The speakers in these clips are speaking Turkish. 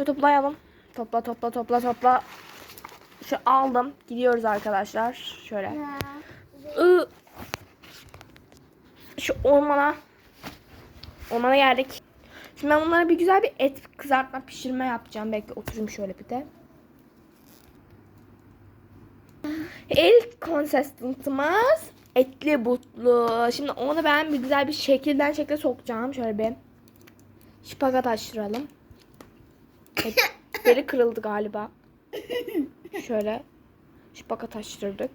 Şöyle toplayalım. Topla topla topla topla. Şu aldım. Gidiyoruz arkadaşlar. Şöyle. Şu ormana. Ormana geldik. Şimdi ben bunlara bir güzel bir et kızartma pişirme yapacağım. Belki oturayım şöyle bir de. İlk konsistentimiz etli butlu. Şimdi onu ben bir güzel bir şekilden şekle sokacağım. Şöyle bir şipagat açtıralım. Etleri kırıldı galiba. Şöyle şipagat açtırdık.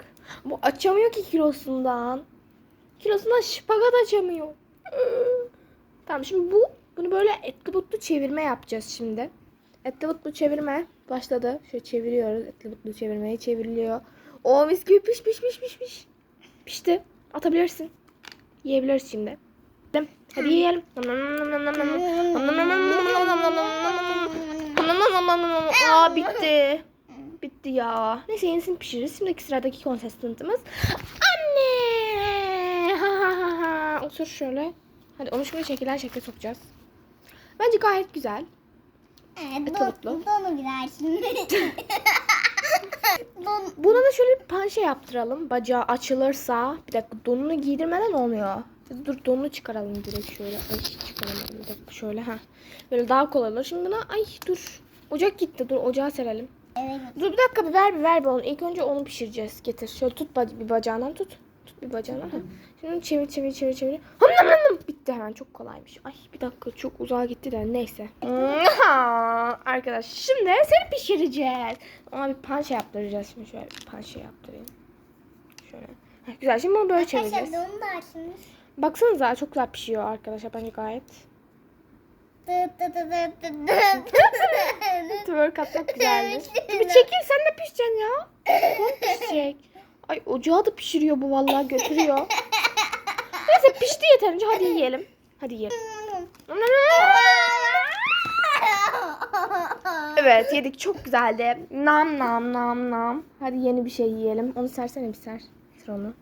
Bu açamıyor ki kilosundan. Kilosundan şipagat açamıyor. Tamam şimdi bu bunu böyle etli butlu çevirme yapacağız şimdi. Etli butlu çevirme başladı. Şöyle çeviriyoruz. Etli butlu çevirmeye çevriliyor. O mis gibi piş piş piş piş piş. Pişti. Atabilirsin. Yiyebiliriz şimdi. Hadi yiyelim. Aa bitti. Bitti ya. Neyse yenisini pişiririz. Şimdiki sıradaki konsistentimiz. Anne. Ha ha ha ha. Otur şöyle. Hadi onu şimdi şekiller şekle sokacağız. Bence gayet güzel. Evet, tavuklu. donu girer şimdi. don, Buna da şöyle bir panşe yaptıralım. Bacağı açılırsa. Bir dakika donunu giydirmeden olmuyor. Dur donunu çıkaralım direkt şöyle. Ay çıkaramadım bir dakika şöyle ha. Böyle daha kolay olur. Şimdi buna ay dur. Ocak gitti. Dur ocağa serelim. evet. Dur bir dakika bir ver bir onu. İlk önce onu pişireceğiz. Getir. Şöyle tut bir bacağından tut. Tut bir bacağından. Ha. Şimdi çevir çevir çevir çevir. Hım, hım, hım. Bitti hemen çok kolaymış. Ay bir dakika çok uzağa gitti de neyse. Arkadaş şimdi seni pişireceğiz. Ona bir panşe yaptıracağız. Şimdi şöyle bir panşe yaptırayım. Şöyle. Ha, güzel şimdi bunu böyle Arkadaşlar çevireceğiz. donu da açmış. Baksanıza çok güzel pişiyor arkadaşlar bence gayet. Twerk atmak güzeldi. Bir çekil sen de pişeceksin ya. Kom pişecek. Ay ocağı da pişiriyor bu vallahi götürüyor. Neyse pişti yeterince hadi yiyelim. Hadi yiyelim. Evet yedik çok güzeldi. Nam nam nam nam. Hadi yeni bir şey yiyelim. Onu sersene bir ser. Ser onu.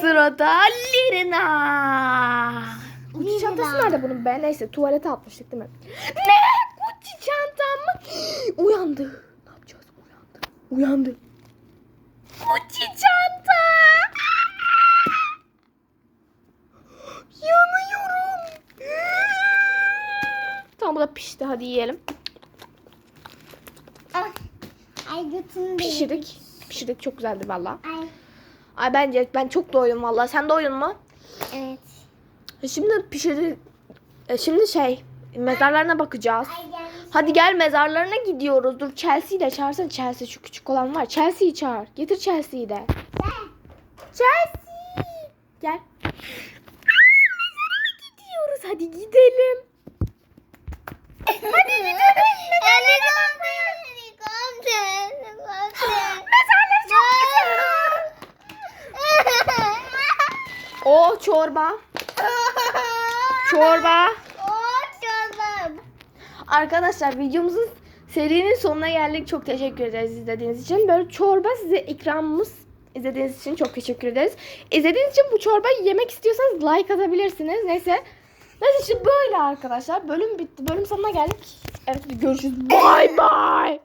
Sırada Lirina. Gucci çantası nerede bunun be? Neyse tuvalete atmıştık değil mi? Ne? Gucci çantam mı? Uyandı. Ne yapacağız? Uyandı. Uyandı. Gucci çanta. Yanıyorum. Tamam bu da pişti. Hadi yiyelim. Ay, Pişirdik. Pişirdik. Çok güzeldi valla. Ay, Ay bence ben çok doydum valla. Sen doydun mu? evet. Şimdi pişirdi. E, Şimdi şey mezarlarına bakacağız. Hadi gel mezarlarına gidiyoruz. Dur Chelsea'yi de çağırsana. Chelsea şu küçük olan var. Chelsea'yi çağır. Getir Chelsea'yi de. Chelsea. Gel. Mezara gidiyoruz. Hadi gidelim. Hadi gidelim. Mezarlar çok güzel. O çorba. Çorba. Arkadaşlar videomuzun serinin sonuna geldik. Çok teşekkür ederiz izlediğiniz için. Böyle çorba size ikramımız. İzlediğiniz için çok teşekkür ederiz. İzlediğiniz için bu çorbayı yemek istiyorsanız like atabilirsiniz. Neyse. Neyse işte böyle arkadaşlar. Bölüm bitti. Bölüm sonuna geldik. Evet görüşürüz. Bye bye.